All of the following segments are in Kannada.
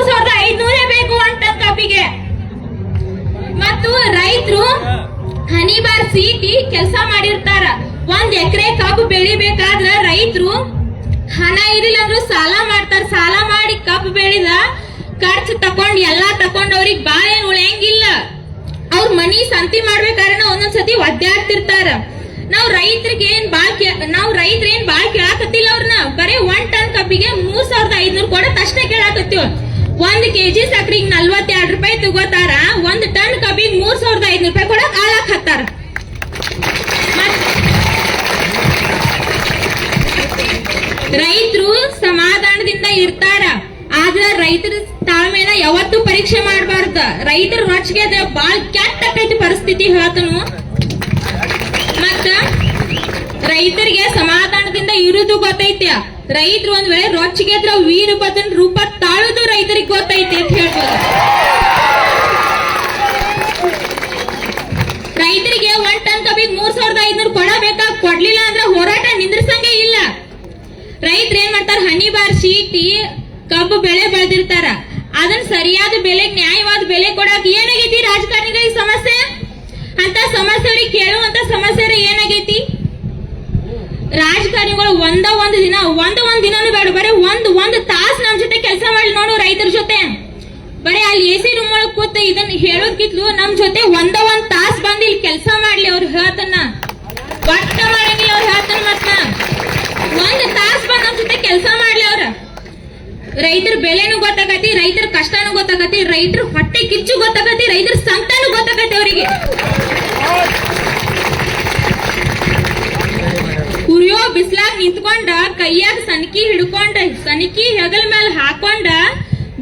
ಮೂರ್ ಸಾವಿರದ ಐದ್ನೂರೇ ಬೇಕು ಒಂದ್ ಟನ್ ಕಬ್ಬಿಗೆ ಮತ್ತು ರೈತರು ಹನಿಬಾರ್ ಸೀಟಿ ಕೆಲಸ ಮಾಡಿರ್ತಾರ. ಒಂದ್ ಎಕರೆ ಕಬ್ಬು ಬೆಳಿಬೇಕಾದ್ರ ರೈತರು ಹಣ ಇರಲಿಲ್ಲ ಅಂದ್ರು ಸಾಲ ಮಾಡ್ತಾರ. ಸಾಲ ಮಾಡಿ ಕಬ್ಬು ಬೆಳೆದ ಖರ್ಚು ತಕೊಂಡ್ ಎಲ್ಲಾ ತಕೊಂಡ್ ಅವ್ರಿಗೆ ಬಾಳ ಏನ್ ಉಳಿಯಂಗಿಲ್ಲ. ಅವ್ರ ಮನಿ ಸಂತಿ ಮಾಡ್ಬೇಕಾದ್ರೆ ಒಂದೊಂದ್ಸತಿ ಒದ್ದಾಡ್ತಿರ್ತಾರ. ನಾವ್ ರೈತರಿಗೆ ಏನ್ ಬಾಳ್ ನಾವ್ ರೈತರ ಏನ್ ಬಾಳ್ ಕೇಳಾಕತ್ತಿಲ್ಲ ಅವ್ರನ್ನ ಬರೀ ಒಂದ್ ಟನ್ ಕಬ್ಬಿಗೆ ಮೂರ್ ಸಾವಿರದ ಐದ್ನೂರ್ ಕೊಡತ್ ಅಷ್ಟೇ ಕೇಳಾಕತ್ತೀವ್. ಒಂದ್ ಕೆಜಿ ಸಕ್ರಿಗ್ ನಲ್ವತ್ತೆರಡು ರೂಪಾಯಿ ತಗೋತಾರ, ಒಂದ್ ಟನ್ ಕಬ್ಬಿಗೆ ಮೂರ್ ಸಾವಿರದ ಐದು ರೂಪಾಯಿ ಕೊಡಕ್ ಆಳಕ್ ಹತ್ತಾರ. ರೈತರು ಸಮಾಧಾನದಿಂದ ಇರ್ತಾರ, ಆದ್ರ ರೈತರ ತಾಳ್ಮೆನ ಯಾವತ್ತೂ ಪರೀಕ್ಷೆ ಮಾಡಬಾರ್ದ. ರೈತರ ರೊಚ್ಚಿಗೆ ಬಾಳ್ ಕೆಟ್ಟ ಪರಿಸ್ಥಿತಿ ಹೇಳ್ತನು. ಇರುದು ಗೊತ್ತೈತೆ. ರೈತರು ಒಂದ್ ವೇಳೆ ರೊಚ್ಚಿಗೆ ಅದ್ರ ಬದನ್ ರೂಪ ತಾಳುದು ರೈತರಿಗೆ ಗೊತ್ತೈತೆ ಅಂತ ಹೇಳ್ಬೋದು. ರೈತರಿಗೆ ಒಂದ್ ಟನ್ ಕಬ್ಬಿಗೆ ಮೂರ್ ಸಾವಿರದ ಐದ್ನೂರು ಕೊಡಬೇಕಾ ಕೊಡ್ಲಿಲ್ಲ ಅಂದ್ರೆ ಹೋರಾಟ ನಿಂದ್ರಸಂಗೆ ಇಲ್ಲ. ರೈತರು ಏನ್ ಮಾಡ್ತಾರ? ಹನಿ ಬಾರ್ ಸೀಟಿ ಕಬ್ಬು ಬೆಳೆ ಬೆಳೆದಿರ್ತಾರ. ಅದನ್ನ ಸರಿಯಾದ ಬೆಲೆ ನ್ಯಾಯವಾದ ಬೆಲೆ ಕೊಡಕ್ ಏನಾಗೈತಿ ರಾಜಕಾರಣಿಗಳಿಗೆ ಸಮಸ್ಯೆ? ಅಂತ ಸಮಸ್ಯೆ ಕೇಳುವಂತ ಸಮಸ್ಯೆ ಏನಾಗೈತಿ? ರಾಜಕಾರಣಿಗಳು ಒಂದ ಒಂದು ದಿನ, ಒಂದ ಒಂದ್ ದಿನನೂ ಬೇಡ, ಬರೀ ಒಂದ್ ಒಂದ್ ತಾಸ್ ನಮ್ ಜೊತೆ ಕೆಲಸ ಮಾಡಿ ನೋಡು ರೈತರ ಜೊತೆ. ಬರೀ ಅಲ್ಲಿ ಎ ಸಿ ರೂಮ್ ಒಳಗ್ ಕೂತ ಇದನ್ನ ಹೇಳೋದ್ಕಿತ್ಲು ನಮ್ ಜೊತೆ ಒಂದ ಒಂದ್ ತಾಸ್ ಬಂದ್ ಇಲ್ಲಿ ಕೆಲಸ ಮಾಡ್ಲಿ ಅವ್ರು ಹೇಳ್ತನ್ನ ಒಟ್ಟ ಮಾಡಂಗಿಲ್ಲ ಅವ್ರು ಹೇಳ್ತಾನ ಮತ್ತ. ಒಂದ್ ತಾಸ್ ಬಂದ್ ನಮ್ ಜೊತೆ ಕೆಲಸ ಮಾಡ್ಲಿ ಅವ್ರ. ರೈತರ ಬೆಲೆನು ಗೊತ್ತಾಗತಿ ರೈತರ ಕಷ್ಟನೂ ಗೊತ್ತಾಗತಿ ರೈತರ ಹೊಟ್ಟೆ ಕಿಚ್ಚು ಗೊತ್ತಾಗತಿ ರೈತರ ಸಂತಾನು ಗೊತ್ತಾಗತಿ ಅವರಿಗೆ. ಉರಿಯೋ ಬಿಸ್ಲಾಗ್ ನಿಂತ್ಕೊಂಡ, ಕೈಯಾಗ ಸನಕಿ ಹಿಡ್ಕೊಂಡ, ಸನಕಿ ಹೆಗಲ ಮೇಲೆ ಹಾಕೊಂಡ,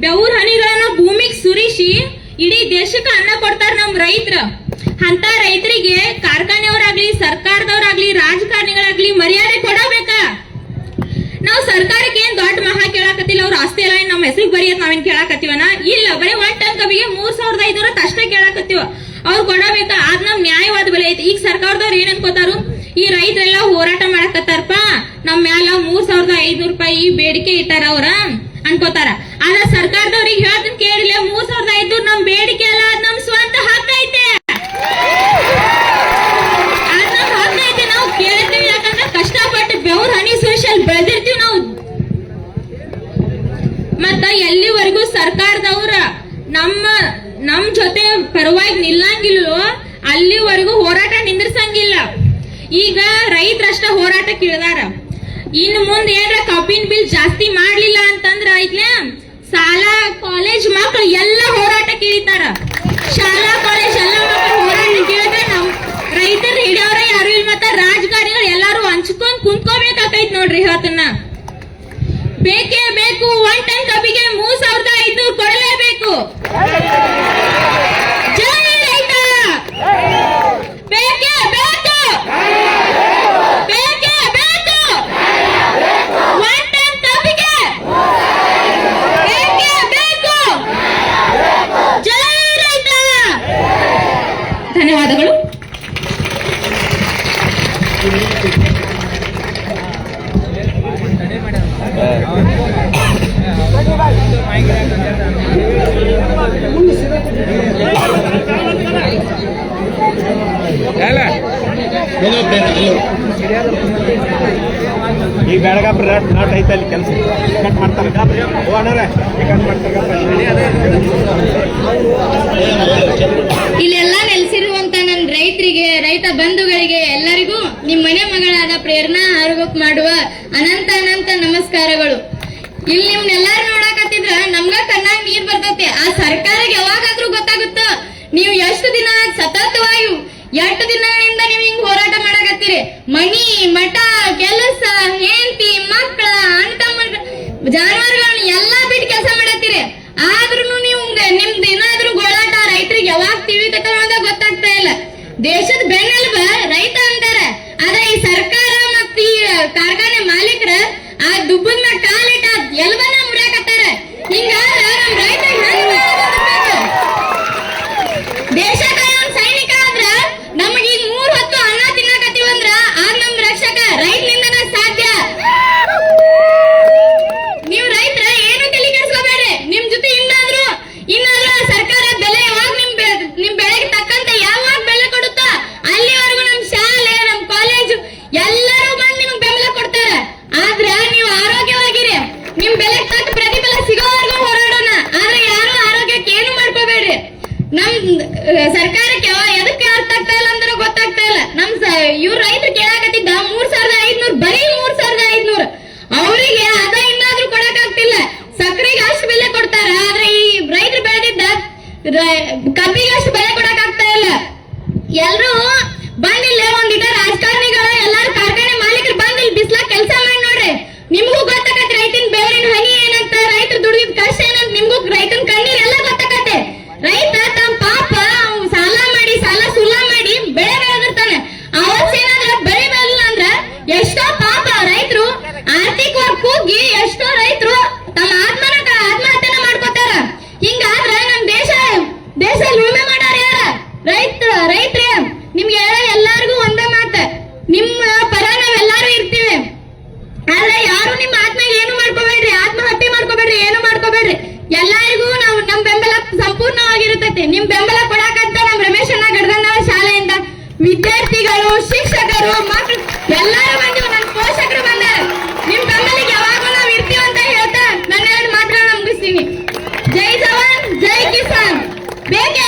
ಬೆವ್ರ ಹನಿಗಳನ್ನ ಭೂಮಿಗ್ ಸುರಿಸಿ ಇಡೀ ದೇಶಕ್ಕೆ ಅನ್ನ ಕೊಡ್ತಾರ ನಮ್ ರೈತರ. ಅಂತ ರೈತರಿಗೆ ಕಾರ್ಖಾನೆಯವರಾಗ್ಲಿ, ಸರ್ಕಾರದವರಾಗ್ಲಿ, ರಾಜಕಾರಣಿಗಳಾಗ್ಲಿ ಮರ್ಯಾದೆ ಕೊಡಬೇಕ? ನಾವು ಸರ್ಕಾರಕ್ಕೆ ಏನ್ ದೊಡ್ಡ ಮಹಾ ಕೇಳಾಕತ್ತಿಲ್ಲ, ಅವ್ರ ಆಸ್ತಿ ಎಲ್ಲ ನಮ್ಮ ಹೆಸರಿಗೆ ಬರೆಯತ್ ನಾವೇನ್ ಕೇಳಾಕತ್ತೀವನ? ಇಲ್ಲ, ಬರೀ ಒನ್ ಟನ್ ಕಬ್ಬಿಗೆ ಮೂರ್ ಸಾವಿರದ ಐದೂರ ಅಷ್ಟೇ ಕೇಳಾಕತ್ತೀವ. ಅವ್ರು ಕೊಡಬೇಕಾ? ಆದ್ ನಮ್ ನ್ಯಾಯವಾದ ಬೆಲೆ ಐತಿ. ಈಗ ಸರ್ಕಾರದವ್ರು ಏನ್ ಅನ್ಕೋತಾರು? ಈ ರೈತರೆಲ್ಲ ಹೋರಾಟ ಮಾಡಕತ್ತಾರಪ್ಪ. ನಮ್ ಮ್ಯಾಲ ಮೂರ್ ಸಾವಿರದ ಐದ್ನೂರ್ ರೂಪಾಯಿ ಬೇಡಿಕೆ ಇಟ್ಟಾರ ಅವ್ರ ಅನ್ಕೋತಾರ. ಆದ್ರ ಸರ್ಕಾರದವ್ರಿಗೆ ಹೇಳ್ತೀನಿ ಕೇಳಿಲ್ಲ, ಮೂರ್ ಸಾವಿರದ ಐದ್ನೂರ್ ನಮ್ ಬೇಡಿಕೆ ಅಲ್ಲ ನಮ್ ಸ್ವಂತ ಹಕ್ಕ ಐತೆ. ನಾವು ಕೇಳ್ತೀವಿ, ಯಾಕಂದ್ರೆ ಕಷ್ಟಪಟ್ಟು ಬೆವ್ರ ಹನಿ ಸೋಷಲ್ ಬೆಳೆದಿರ್ತೀವಿ ನಾವು. ಮತ್ತ ಎಲ್ಲಿವರೆಗೂ ಸರ್ಕಾರದವ್ರ ನಮ್ಮ, ನಮ್ ಜೊತೆ ಪರವಾಗಿ ನಿಂದ್ರಸಂಗಿಲ್ಲ ಈಗ ರೈತರಷ್ಟ ಹೋರಾಟ ಇಳಿದಾರ ಇನ್ನು ಮುಂದೆ ಏನ್ರ ಕಬ್ಬಿನ ಬಿಲ್ ಜಾಸ್ತಿ ಮಾಡ್ಲಿಲ್ಲ ಅಂತಂದ್ರ ಐತ್ನ ಸಾಲ ಕಾಲೇಜ್ ಮಕ್ಕಳು ಎಲ್ಲ ಹೋರಾಟ ಇಳಿತಾರ ಶಾಲಾ ಕಾಲೇಜ್ ಎಲ್ಲ ಮಕ್ಕಳು ಹೋರಾಟಕ್ಕೆ ಇಳಿದ್ರೆ ನಾವು ರೈತರು ಹಿಡಿಯೋರ ಯಾರು ಇಲ್ಲ ಮತ್ತ ರಾಜಕಾರಣಿಗಳು ಎಲ್ಲಾರು ಹಂಚ್ಕೊಂಡ್ ಕುಂತ್ಕೋಬೇಕಾಕೈತ್ ನೋಡ್ರಿ ಹೇಳ್ತನ್ನ ಬೇಕೇ ಬೇಕು ಒನ್ ಟನ್ ಕಬ್ಬಿಗೆ ಮೂರ್ ಸಾವಿರದ ಐದ್ನೂರು ಕೊಡಲೇಬೇಕು. ಈ ಬೆಳಗಾವಿ ನಾಟ್ ಐತೆ ಅಲ್ಲಿ ಕೆಲಸ ಕಟ್ ಮಾಡ್ತಾರೆ. ಕಟ್ ಮಾಡ್ತಾರೆ. ಮನಿ ಮಠ, ಕೆಲಸ, ಹೆಂಡತಿ, ಮಕ್ಕಳ, ಅಂತ ಜಾನುವಾರುಗಳನ್ನ ಎಲ್ಲಾ ಬಿಟ್ಟು ಕೆಲಸ ಮಾಡತ್ತೀರಿ. ಆದ್ರೂ ನೀವು ನಿಮ್ದು ಏನಾದ್ರೂ ಗೋಳಾಟ ರೈತರಿಗೆ ಯಾವಾಗ ತಿಳಿತಕ್ಕ ಗೊತ್ತಾಗ್ತಾ ಇಲ್ಲ. ದೇಶದ ಬೆನ್ನೆಲುಬ cercana. ವಿದ್ಯಾರ್ಥಿಗಳು, ಶಿಕ್ಷಕರು ಮಕ್ಕಳು ಎಲ್ಲರೂ ಬಂದು ನನ್ನ ಪೋಷಕರು ಬಂದಾರ ನಿಮ್ ಬೆಂಬಲಿಗೆ ಯಾವಾಗೂ ನಾವು ಇರ್ತೀವಿ ಅಂತ ಹೇಳ್ತಾ ನನ್ನ ಎರಡು ಮಾತ್ರ ಮುಗಿಸ್ತೀನಿ. ಜೈ ಜವಾನ್, ಜೈ ಕಿಸಾನ್. ಬೇಕೇ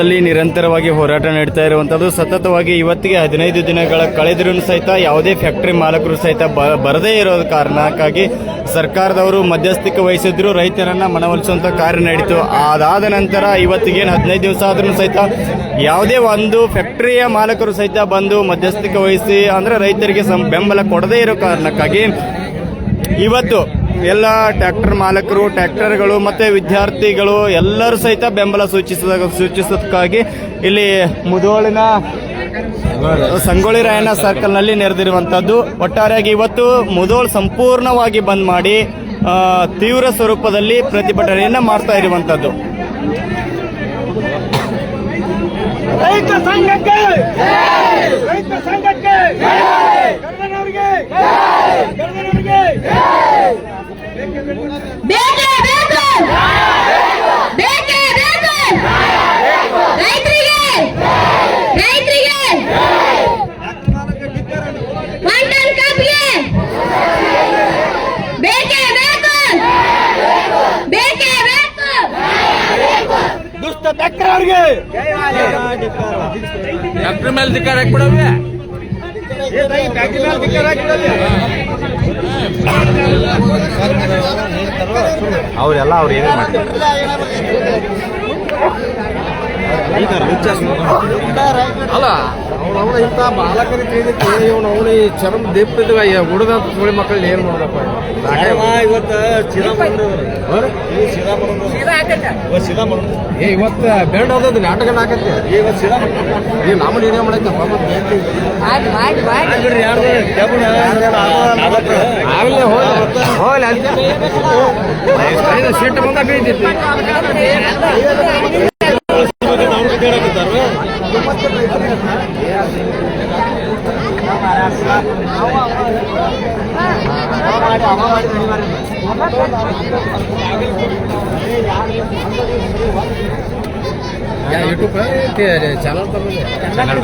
ಮುಧೋಳದಲ್ಲಿ ನಿರಂತರವಾಗಿ ಹೋರಾಟ ನಡೀತಾ ಇರುವಂಥದ್ದು ಸತತವಾಗಿ ಇವತ್ತಿಗೆ ಹದಿನೈದು ದಿನಗಳ ಕಳೆದರೂ ಸಹಿತ ಯಾವುದೇ ಫ್ಯಾಕ್ಟರಿ ಮಾಲಕರು ಸಹಿತ ಬರದೇ ಇರೋ ಕಾರಣಕ್ಕಾಗಿ ಸರ್ಕಾರದವರು ಮಧ್ಯಸ್ಥಿಕೆ ವಹಿಸಿದ್ರು, ರೈತರನ್ನ ಮನವೊಲಿಸುವಂತ ಕಾರ್ಯ ನಡೀತು. ಅದಾದ ನಂತರ ಇವತ್ತಿಗೇನು ಹದಿನೈದು ದಿವಸ ಆದ್ರೂ ಸಹಿತ ಯಾವುದೇ ಒಂದು ಫ್ಯಾಕ್ಟರಿಯ ಮಾಲಕರು ಸಹಿತ ಬಂದು ಮಧ್ಯಸ್ಥಿಕೆ ವಹಿಸಿ, ಅಂದ್ರೆ ರೈತರಿಗೆ ಬೆಂಬಲ ಕೊಡದೇ ಇರೋ ಕಾರಣಕ್ಕಾಗಿ ಇವತ್ತು ಎಲ್ಲ ಟ್ರ್ಯಾಕ್ಟರ್ ಮಾಲಕರು, ಟ್ರ್ಯಾಕ್ಟರ್ಗಳು ಮತ್ತು ವಿದ್ಯಾರ್ಥಿಗಳು ಎಲ್ಲರೂ ಸಹಿತ ಬೆಂಬಲ ಸೂಚಿಸಿದ ಸೂಚಿಸೋದಕ್ಕಾಗಿ ಇಲ್ಲಿ ಮುದೋಳಿನ ಸಂಗೊಳ್ಳಿ ರಾಯಣ್ಣ ಸರ್ಕಲ್ನಲ್ಲಿ ನೆರೆದಿರುವಂಥದ್ದು ಒಟ್ಟಾರೆಯಾಗಿ ಇವತ್ತು ಮುಧೋಳ್ ಸಂಪೂರ್ಣವಾಗಿ ಬಂದ್ ಮಾಡಿ ತೀವ್ರ ಸ್ವರೂಪದಲ್ಲಿ ಪ್ರತಿಭಟನೆಯನ್ನ ಮಾಡ್ತಾ ಇರುವಂಥದ್ದು ರೈತ ಸಂಘಕ್ಕೆ! ರೈತ ಸಂಘಕ್ಕೆ ಗರ್ಗನವರಿಗೆ ಗರ್ಗನವರಿಗೆ ಬೇಕೇ ಬೇಕು ಬೇಕೇ ಬೇಕು ರೈತರಿಗೆ ರೈತರಿಗೆ ಒನ್ ಟನ್ ಕಬ್ಬಿಗೆ ಬೇಕೇ ಬೇಕು ಬೇಕೇ ಬೇಕು ದುಷ್ಟ ಟ್ರ್ಯಾಕ್ಟರ್ಗೆ ಡಾಕ್ಟರ್ ಮೇಲೆ ಧಿಕ್ಕಾರ ಹಾಕ್ಬಿಡವೆ ಅವರೆಲ್ಲ ಅವ್ರು ಏನೇ ಮಾಡ್ತಾರೆ ಅಲ್ಲ ಅವನವನ ಇಂಥ ಬಾಲಕರಿ ತಿಳಿದಕ್ಕೆ ಇವನು ಅವನು ಈ ಚರ್ಮ ದೀಪ್ತಿದ್ವ ಹುಡುಗಂತ ಸುಳಿ ಮಕ್ಕಳನ್ನ ಏನ್ ಮಾಡ್ದಪ್ಪ ಇವತ್ತು ಏ ಇವತ್ತು ಬೆಂಡ್ ಹೋದದ್ದು ನಾಟಕ ಹಾಕತ್ತೆ ಈ ನಮ್ಮ ಏನೇ ಮಾಡೈತಪ್ಪ ಮತ್ತೆ ಆಗಲೇ ಹೋಗ್ಲಿ ಹೋಗ್ಲಿ ಅದಕ್ಕೆ ಸೀಟ್ ಬಂದ ಬೀಳ್ತೈತಿ ಯೂಟ್ಯೂಬ್ ಚಾನಲ್